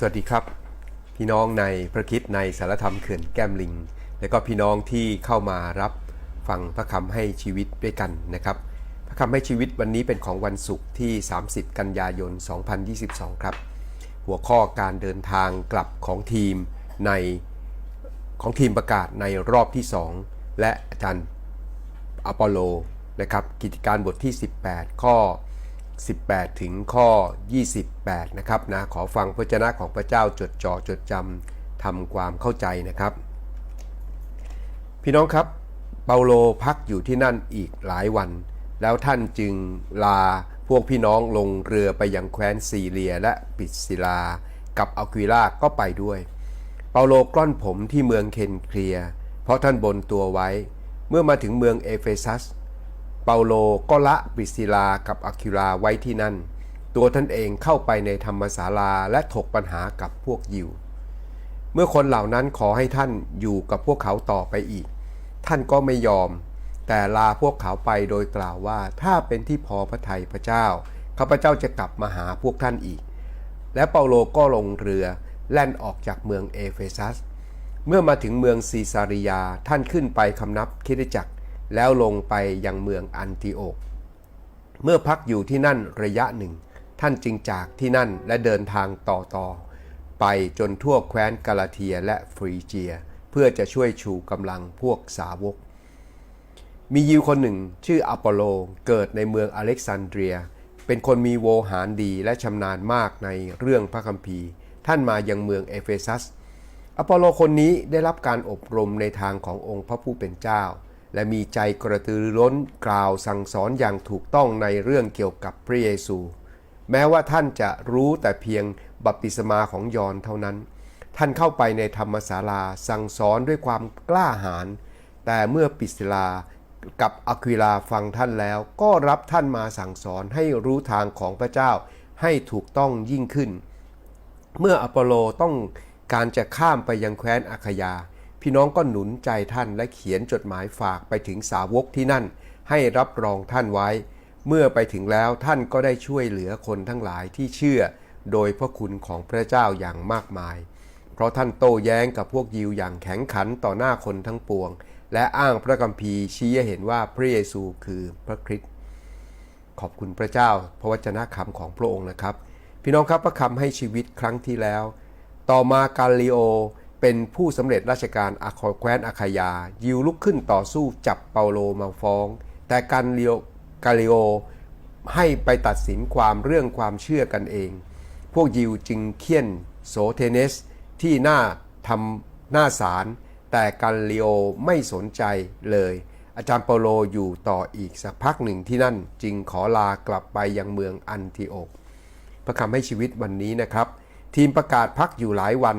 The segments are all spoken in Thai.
สวัสดีครับ พี่น้องในพระคิดในสารธรรมเขื่อนแก้มลิง และก็พี่น้องที่เข้ามารับฟังพระคำให้ชีวิตด้วยกันนะครับ พระคำให้ชีวิตวันนี้เป็นของวันศุกร์ที่ 30 กันยายน 2022 ครับ หัวข้อการเดินทางกลับของทีมในของทีมประกาศในรอบที่ 2 และอาจารย์อปอลโลนะครับกิจการบทที่ 18 ข้อ 18 ถึงข้อ 28 นะครับนะขอฟังพระเจนะของพระเจ้าจดจ่อจดจำทำความเข้าใจนะครับ พี่น้องครับ เปาโลพักอยู่ที่นั่นอีกหลายวัน แล้วท่านจึงลาพวกพี่น้องลงเรือไปยังแคว้นซีเรียและปิดศิลา กับอัควิลาก็ไปด้วย เปาโลกล้อนผมที่เมืองเคนเคลีย เพราะท่านบนตัวไว้ เมื่อมาถึงเมืองเอเฟซัส เปาโลก็ละปริศิลากับอะคิลาไว้ที่นั่น ตัวท่านเองเข้าไปในธรรมศาลาและถกปัญหากับพวกยิว เมื่อคนเหล่านั้นขอให้ท่านอยู่กับพวกเขาต่อไปอีก ท่านก็ไม่ยอม แต่ลาพวกเขาไปโดยกล่าวว่าถ้าเป็นที่พอพระทัยพระเจ้าข้าพเจ้าจะกลับมาหาพวกท่านอีก และเปาโลก็ลงเรือแล่นออกจากเมืองเอเฟซัส เมื่อมาถึงเมืองซีซาริยาท่านขึ้นไปคำนับคิดจักร แล้วลงไปยังเมืองอันติโอก เมื่อพักอยู่ที่นั่นระยะหนึ่ง ท่านจึงจากที่นั่นและเดินทางต่อต่อไปจนทั่วแคว้นกาลาเทียและฟรีเจีย เพื่อจะช่วยชูกำลังพวกสาวก มียิวคนหนึ่งชื่ออปอโลเกิดในเมืองอเล็กซานเดรีย เป็นคนมีโวหารดีและชำนาญมากในเรื่องพระคัมภีร์ ท่านมายังเมืองเอเฟซัส อปอโลคนนี้ได้รับการอบรมในทางขององค์พระผู้เป็นเจ้า และมีใจกระตือรือร้นกล่าวสั่งสอนอย่างถูกต้องในเรื่องเกี่ยวกับพระเยซู แม้ว่าท่านจะรู้แต่เพียงบัพติศมาของยอนเท่านั้น ท่านเข้าไปในธรรมศาลาสั่งสอนด้วยความกล้าหาญแต่เมื่อปิสลากับอะควิลาฟังท่านแล้ว ก็รับท่านมาสั่งสอนให้รู้ทางของพระเจ้าให้ถูกต้องยิ่งขึ้น เมื่ออปอโลต้องการจะข้ามไปยังแคว้นอาคยา พี่น้องก็หนุนใจท่านและเขียนจดหมายฝากไปถึงสาวกที่นั่น ให้รับรองท่านไว้ เมื่อไปถึงแล้วท่านก็ได้ช่วยเหลือคนทั้งหลายที่เชื่อ โดยพระคุณของพระเจ้าอย่างมากมาย เพราะท่านโต้แย้งกับพวกยิวอย่างแข็งขันต่อหน้าคนทั้งปวง และอ้างพระกัมภีร์ชี้ให้เห็นว่าพระเยซูคือพระคริสต์ขอบคุณพระเจ้าพระวจนะคำของพระองค์นะครับ พี่น้องครับพระคำให้ชีวิตครั้งที่แล้ว ต่อมากาลิโอ เป็นผู้สำเร็จราชการอาคอแคว้นอาคายา ยิวลุกขึ้นต่อสู้จับเปาโลมาฟ้อง แต่กาลิโอกาลิโอให้ไปตัดสินความเรื่องความเชื่อกันเอง พวกยิวจึงเคี่ยนโสเทเนสที่หน้าทำหน้าศาลแต่กาลิโอไม่สนใจเลย อาจารย์เปาโลอยู่ต่ออีกสักพักหนึ่งที่นั่นจึงขอลากลับไปยังเมืองอันทิโอกพระคำให้ชีวิตวันนี้นะครับ ทีมประกาศพักอยู่หลายวัน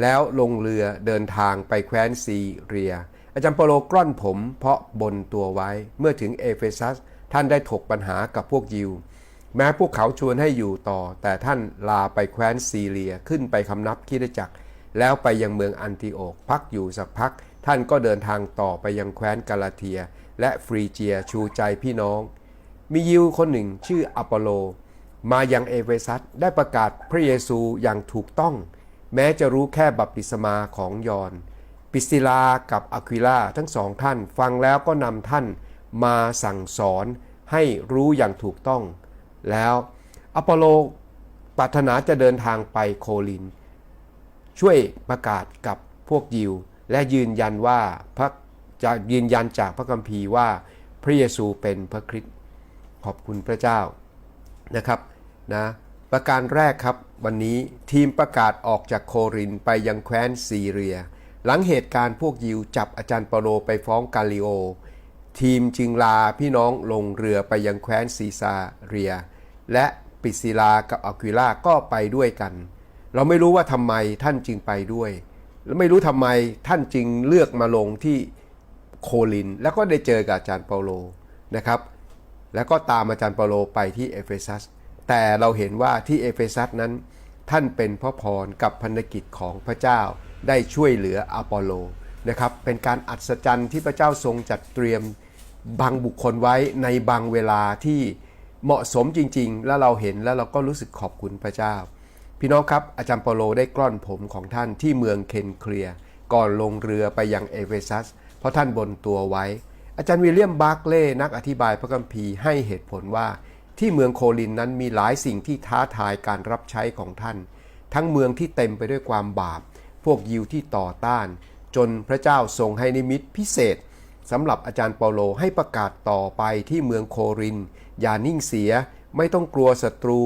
แล้วลงเรือเดินทางไปแคว้นซีเรีย อาจารย์เปโลกล้อนผมเพราะบนตัวไว้ เมื่อถึงเอเฟซัสท่านได้ถกปัญหากับพวกยิว แม้พวกเขาชวนให้อยู่ต่อ แต่ท่านลาไปแคว้นซีเรียขึ้นไปคำนับคิดจักร แล้วไปยังเมืองอันติโอกพักอยู่สักพัก ท่านก็เดินทางต่อไปยังแคว้นกาลาเทีย และฟรีเจียชูใจพี่น้อง มียิวคนหนึ่งชื่ออปโล มายังเอเฟซัสได้ประกาศพระเยซูอย่างถูกต้อง แม้จะรู้แค่บัพติศมาของยอน ปิสติลากับอะควิลาทั้งสองท่านฟังแล้วก็นำท่านมาสั่งสอนให้รู้อย่างถูกต้อง แล้วอปอลโลปรารถนาจะเดินทางไปโคลิน ช่วยประกาศกับพวกยิว และยืนยันว่าพระจะยืนยันจากพระคัมภีร์ว่าพระเยซูเป็นพระคริสต์ขอบคุณพระเจ้านะครับนะ ประการแรกครับ วันนี้ทีมประกาศออกจากโครินไปยังแคว้นซีเรีย หลังเหตุการณ์พวกยิวจับอาจารย์เปโลไปฟ้องกาลิโอ ทีมจึงลาพี่น้องลงเรือไปยังแคว้นซีซาเรีย และปิซิลากับอควิลาก็ไปด้วยกัน เราไม่รู้ว่าทำไมท่านจึงไปด้วย และไม่รู้ทำไมท่านจึงเลือกมาลงที่โคลิน แล้วก็ได้เจอกับอาจารย์เปาโลนะครับ แล้วก็ตามอาจารย์เปาโลไปที่เอเฟซัส แต่เราเห็นว่าที่เอเฟซัสนั้น ท่านเป็นพระพรกับพันธกิจของพระเจ้าได้ช่วยเหลืออปอโลนะครับเป็นการอัศจรรย์ที่พระเจ้าทรงจัดเตรียมบางบุคคลไว้ในบางเวลาที่เหมาะสมจริง ๆ แล้วเราเห็นแล้วเราก็รู้สึกขอบคุณพระเจ้า พี่น้องครับอาจารย์เปโลได้กล้อนผมของท่านที่เมืองเคนเคลียก่อนลงเรือไปยังเอเฟซัส เพราะท่านบนตัวไว้ อาจารย์วิลเลียมบาร์เล่นักอธิบายพระคัมภีร์ให้เหตุผลว่า ที่เมืองโคลินนั้นมีหลายสิ่งที่ท้าทายการรับใช้ของท่าน ทั้งเมืองที่เต็มไปด้วยความบาป พวกยิวที่ต่อต้าน จนพระเจ้าทรงให้นิมิตพิเศษสำหรับอาจารย์เปาโลให้ประกาศต่อไปที่เมืองโคริน อย่านิ่งเสีย ไม่ต้องกลัวศัตรู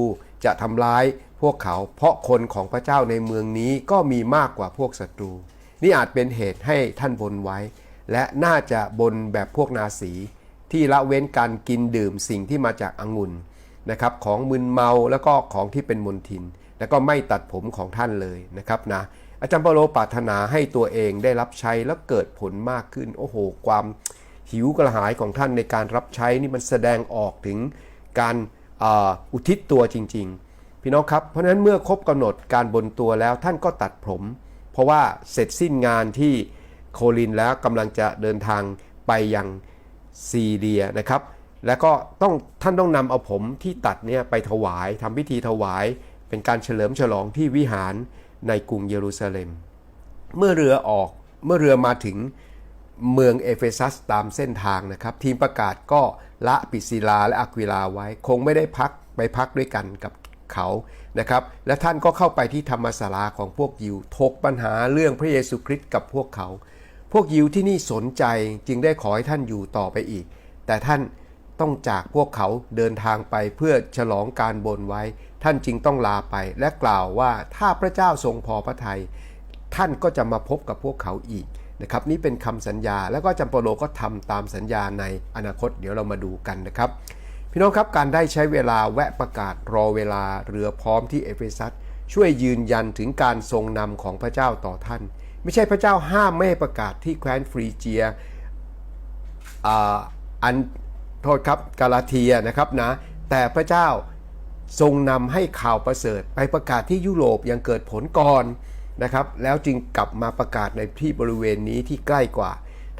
จะทำร้ายพวกเขา เพราะคนของพระเจ้าในเมืองนี้ก็มีมากกว่าพวกศัตรู นี่อาจเป็นเหตุให้ท่านบนไว้ และน่าจะบนแบบพวกนาสี ที่ละเว้นการกินดื่มสิ่งที่มาจากองุ่นนะครับของมึนเมาแล้วก็ของที่เป็นมลทิน แล้วก็ไม่ตัดผมของท่านเลยนะครับนะอาจารย์เปโลปรารถนาให้ตัวเองได้รับใช้แล้วเกิดผลมากขึ้นโอ้โห ความหิวกระหายของท่านในการรับใช้นี่มันแสดงออกถึงการอ,อุทิศตัวจริง ๆ พี่น้องครับเพราะฉะนั้นเมื่อครบกำหนดการบนตัวแล้วท่านก็ตัดผม เพราะว่าเสร็จสิ้นงานที่โคลินแล้วกำลังจะเดินทางไปยัง ซีเรียนะครับแล้วก็ต้องท่านต้องนำเอาผมที่ตัดเนี่ยไปถวายทำพิธีถวาย เป็นการเฉลิมฉลองที่วิหารในกรุงเยรูซาเล็ม เมื่อเรือออกเมื่อเรือมาถึงเมืองเอเฟซัสตามเส้นทางนะครับ ทีมประกาศก็ละปิศิลาและอะควิลาไว้ คงไม่ได้พักไปพักด้วยกันกับเขานะครับ และท่านก็เข้าไปที่ธรรมศาลาของพวกยิวถกปัญหาเรื่องพระเยซูคริสต์กับพวกเขา พวกยิวที่นี่สนใจจึงได้ขอให้ท่านอยู่ต่อไปอีก แต่ท่านต้องจากพวกเขาเดินทางไปเพื่อฉลองการบนไว้ ท่านจึงต้องลาไปและกล่าวว่าถ้าพระเจ้าทรงพอพระทยัยท่านก็จะมาพบกับพวกเขาอีกนะครับนี่เป็นคำสัญญาแล้วก็จัมโปโลก็ทำตามสัญญาในอนาคตเดี๋ยวเรามาดูกันนะครับ พี่น้องครับการได้ใช้เวลาแวะประกาศรอเวลาเรือพร้อมที่เอเฟซัสช่วยยืนยันถึงการทรงนำของพระเจ้าต่อท่าน ไม่ใช่พระเจ้าห้ามไม่ให้ประกาศที่แคว้นฟรีเจียอันโทษครับกาลาเทียนะครับนะแต่พระเจ้าทรงนำให้ข่าวประเสริฐ ไปประกาศที่ยุโรปยังเกิดผลก่อนนะครับ แล้วจึงกลับมาประกาศในที่บริเวณนี้ที่ใกล้กว่า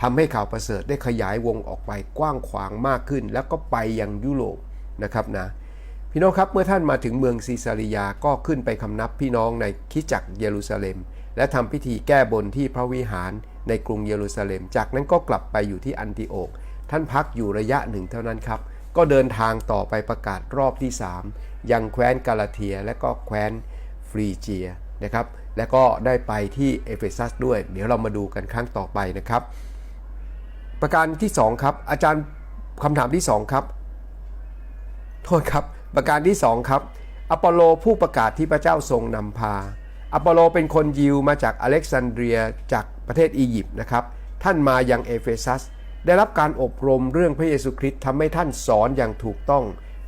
ทำให้ข่าวประเสริฐได้ขยายวงออกไปกว้างขวางมากขึ้น แล้วก็ไปยังยุโรปนะครับนะพี่น้องครับเมื่อท่านมาถึงเมืองซีซาริยาก็ขึ้นไปคำนับพี่น้องในคิจักเยรูซาเล็ม และทำพิธีแก้บนที่พระวิหารในกรุงเยรูซาเล็ม จากนั้นก็กลับไปอยู่ที่อันติโอก ท่านพักอยู่ระยะหนึ่งเท่านั้นครับ ก็เดินทางต่อไปประกาศรอบที่ 3 ยังแคว้นกาลาเทีย และก็แคว้นฟรีเจียนะครับ และก็ได้ไปที่เอเฟซัสด้วย เดี๋ยวเรามาดูกันครั้งต่อไปนะครับ ประการที่ 2 ครับ อาจารย์คำถามที่ 2 ครับ โทษครับ ประการที่ 2 ครับ อปอลโลผู้ประกาศที่พระเจ้าทรงนำพา อปอลโลเป็นคนยิวมาจากอเล็กซานเดรียจากประเทศอียิปต์นะครับ ท่านมายังเอเฟซัส ได้รับการอบรมเรื่องพระเยซูคริสต์ทำให้ท่านสอนอย่างถูกต้อง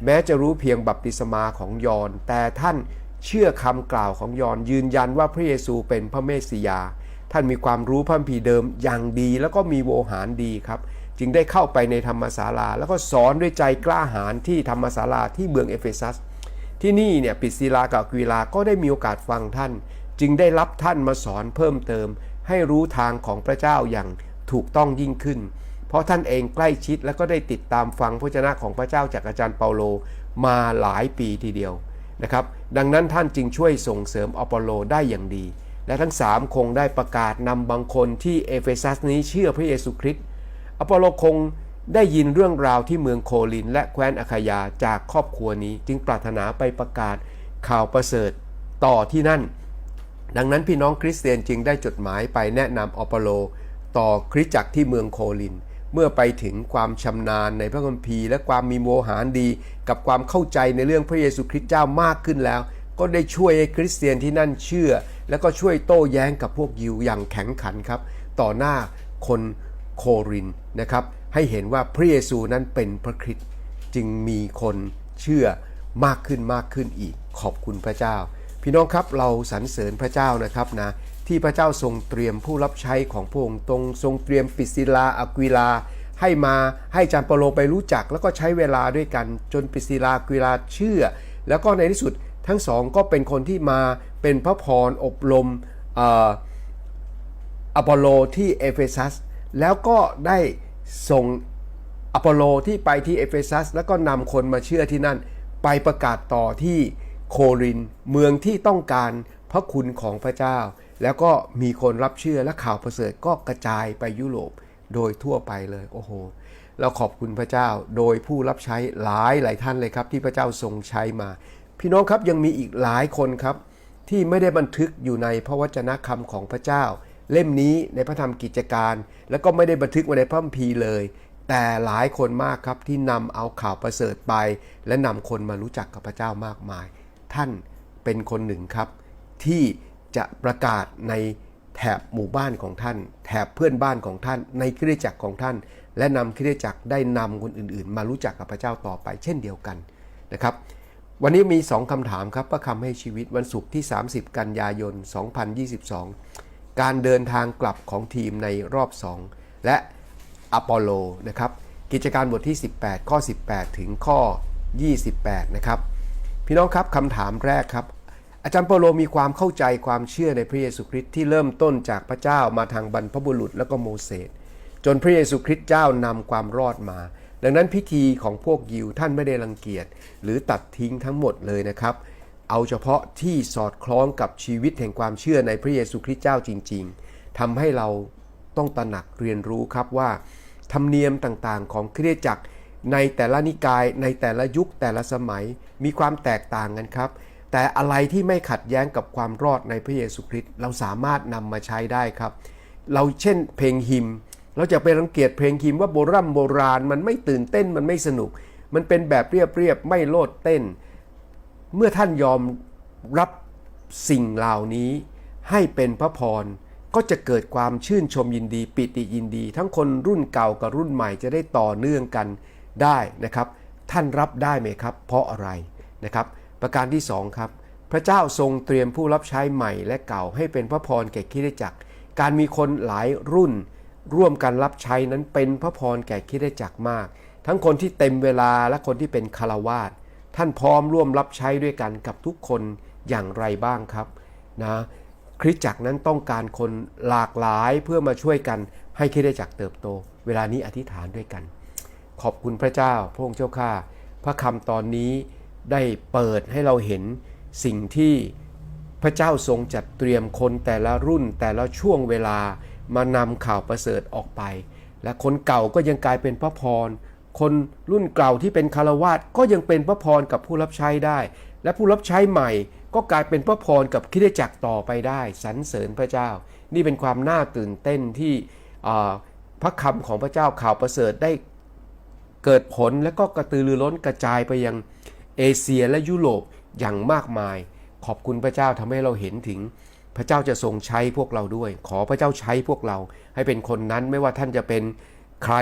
แม้จะรู้เพียงบัพติศมาของยอน แต่ท่านเชื่อคำกล่าวของยอนยืนยันว่าพระเยซูเป็นพระเมสสิยา ท่านมีความรู้พระคัมภีเดิมอย่างดีแล้วก็มีโวหารดีครับ จึงได้เข้าไปในธรรมศาลา แล้วก็สอนด้วยใจกล้าหาญที่ธรรมศาลาที่เมืองเอเฟซัส ที่นี่เนี่ยปิศิลากับอควิลาก็ได้มีโอกาสฟังท่าน จึงได้รับท่านมาสอนเพิ่มเติม ให้รู้ทางของพระเจ้าอย่างถูกต้องยิ่งขึ้น เพราะท่านเองใกล้ชิดและก็ได้ติดตามฟังพระเจ้าของพระเจ้าจากอาจารย์เปาโลมาหลายปีทีเดียวนะครับ ดังนั้นท่านจึงช่วยส่งเสริมอปอลโลได้อย่างดี และทั้งสามคงได้ประกาศนำบางคนที่เอเฟซัสนี้เชื่อพระเยซูคริสต์อปอลโลคง ได้ยินเรื่องราวที่เมืองโคลินและแคว้นอาคายาจากครอบครัวนี้จึงปรารถนาไปประกาศข่าวประเสริฐต่อที่นั่น ดังนั้นพี่น้องคริสเตียนจึงได้จดหมายไปแนะนำอปอลโล ต่อคริสจักรที่เมืองโคลิน เมื่อไปถึงความชำนาญในพระคัมภีร์และความมีโมหารดี กับความเข้าใจในเรื่องพระเยซูคริสต์เจ้ามากขึ้นแล้ว ก็ได้ช่วยให้คริสเตียนที่นั่นเชื่อ แล้วก็ช่วยโต้แย้งกับพวกยิวอย่างแข็งขันครับ ต่อหน้าคนโครินนะครับ ให้เห็นว่าพระเยซูนั้นเป็นพระคริสต์จึงมีคนเชื่อมากขึ้นมากขึ้นอีกขอบคุณพระเจ้า พี่น้องครับเราสรรเสริญพระเจ้านะครับนะที่พระเจ้าทรงเตรียมผู้รับใช้ของพระองค์ตรงทรงเตรียมปิศิลาอะควิลา ให้มาให้จารย์เปโลไปรู้จัก แล้วก็ใช้เวลาด้วยกันจนปิศิลาอะควิลาเชื่อ แล้วก็ในที่สุดทั้งสองก็เป็นคนที่มาเป็นพระพรอบรมอออปอโลที่เอเฟซัสแล้วก็ได้ ส่งอปอลโลที่ไปที่เอเฟซัสแล้วก็นำคนมาเชื่อที่นั่น ไปประกาศต่อที่โครินเมืองที่ต้องการพระคุณของพระเจ้า แล้วก็มีคนรับเชื่อและข่าวประเสริฐก็กระจายไปยุโรปโดยทั่วไปเลยโอ้โหเราขอบคุณพระเจ้าโดยผู้รับใช้หลายหลายท่านเลยครับ ที่พระเจ้าทรงใช้มา พี่น้องครับยังมีอีกหลายคนครับ ที่ไม่ได้บันทึกอยู่ในพระวจนะคำของพระเจ้า เล่มนี้ในพระธรรมกิจการ แล้วก็ไม่ได้บันทึกไว้ในพระคัมภีร์เลย แต่หลายคนมากครับที่นำเอาข่าวประเสริฐไป และนำคนมารู้จักกับพระเจ้ามากมาย ท่านเป็นคนหนึ่งครับ ที่จะประกาศในแถบหมู่บ้านของท่าน แถบเพื่อนบ้านของท่าน ในคริสตจักรของท่าน และนำคริสตจักรได้นำคนอื่นๆ มารู้จักกับพระเจ้าต่อไป เช่นเดียวกันนะครับวันนี้มี 2คำถามครับพระคำให้ชีวิตวันศุกร์ที่ 30 กันยายน 2022 การเดินทางกลับของทีมในรอบ 2 และอพอลโลนะครับกิจการบทที่ 18 ข้อ 18 ถึงข้อ 28 นะครับ พี่น้องครับคำถามแรกครับ อาจารย์เปโลมีความเข้าใจความเชื่อในพระเยซูคริสต์ที่เริ่มต้นจากพระเจ้ามาทางบรรพบุรุษแล้วก็โมเสสจนพระเยซูคริสต์เจ้านำความรอดมา ดังนั้นพิธีของพวกยิวท่านไม่ได้รังเกียจหรือตัดทิ้งทั้งหมดเลยนะครับ เอาเฉพาะที่สอดคล้องกับชีวิตแห่งความเชื่อในพระเยซูคริสต์เจ้าจริง ๆทำให้เราต้องตระหนักเรียนรู้ครับว่า ธรรมเนียมต่างๆ ของคริสตจักรในแต่ละนิกายในแต่ละยุคแต่ละสมัยมีความแตกต่างกันครับ แต่อะไรที่ไม่ขัดแย้งกับความรอดในพระเยซูคริสต์เราสามารถนำมาใช้ได้ครับ เราเช่นเพลงฮิม เราจะไปรังเกียจเพลงฮิมว่าโบราณโบราณมันไม่ตื่นเต้นมันไม่สนุก มันเป็นแบบเรียบๆไม่โลดเต้น เมื่อท่านยอมรับสิ่งเหล่านี้ให้เป็นพระพรก็จะเกิดความชื่นชมยินดีปิติยินดี ทั้งคนรุ่นเก่ากับรุ่นใหม่จะได้ต่อเนื่องกันได้นะครับ ท่านรับได้ไหมครับ เพราะอะไรนะครับ ประการที่สองครับพระเจ้าทรงเตรียมผู้รับใช้ใหม่และเก่าให้เป็นพระพรแก่คริสตจักร การมีคนหลายรุ่น ร่วมกันรับใช้นั้นเป็นพระพรแก่คริสตจักรมาก ทั้งคนที่เต็มเวลาและคนที่เป็นคารวาส ท่านพร้อมร่วมรับใช้ด้วยกันกับทุกคนอย่างไรบ้างครับนะคริสตจักรนั้นต้องการคนหลากหลายเพื่อมาช่วยกันให้คริสตจักรเติบโต เวลานี้อธิษฐานด้วยกัน ขอบคุณพระเจ้าพระองค์เจ้าข้าพระคำตอนนี้ได้เปิดให้เราเห็นสิ่งที่พระเจ้าทรงจัดเตรียมคนแต่ละรุ่นแต่ละช่วงเวลามานำข่าวประเสริฐออกไป และคนเก่าก็ยังกลายเป็นพระพร คนรุ่นเก่าที่เป็นคารวาสก็ยังเป็นพระพรกับผู้รับใช้ได้ และผู้รับใช้ใหม่ก็กลายเป็นพระพรกับคริสตจักรต่อไปได้สรรเสริญพระเจ้า นี่เป็นความน่าตื่นเต้นที่พระคำของพระเจ้าข่าวประเสริฐได้เกิดผลและก็กระตือรือร้นกระจายไปยังเอเชียและยุโรปอย่างมากมาย ขอบคุณพระเจ้าทำให้เราเห็นถึงพระเจ้าจะทรงใช้พวกเราด้วย ขอพระเจ้าใช้พวกเรา ให้เป็นคนนั้นไม่ว่าท่านจะเป็นใคร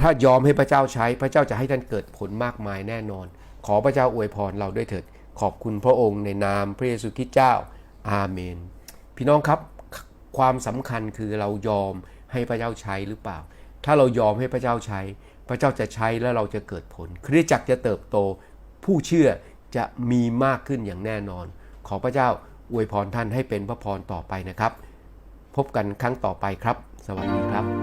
ถ้ายอมให้พระเจ้าใช้พระเจ้าจะให้ท่านเกิดผลมากมายแน่นอน ขอพระเจ้าอวยพรเราด้วยเถิด ขอบคุณพระองค์ในนามพระเยซูคริสต์เจ้า อาเมน พี่น้องครับความสำคัญคือเรายอมให้พระเจ้าใช้หรือเปล่า ถ้าเรายอมให้พระเจ้าใช้ พระเจ้าจะใช้แล้วเราจะเกิดผลคริสตจักรจะเติบโต ผู้เชื่อจะมีมากขึ้นอย่างแน่นอน ขอพระเจ้าอวยพรท่านให้เป็นพระพรต่อไปนะครับ พบกันครั้งต่อไปครับ สวัสดีครับ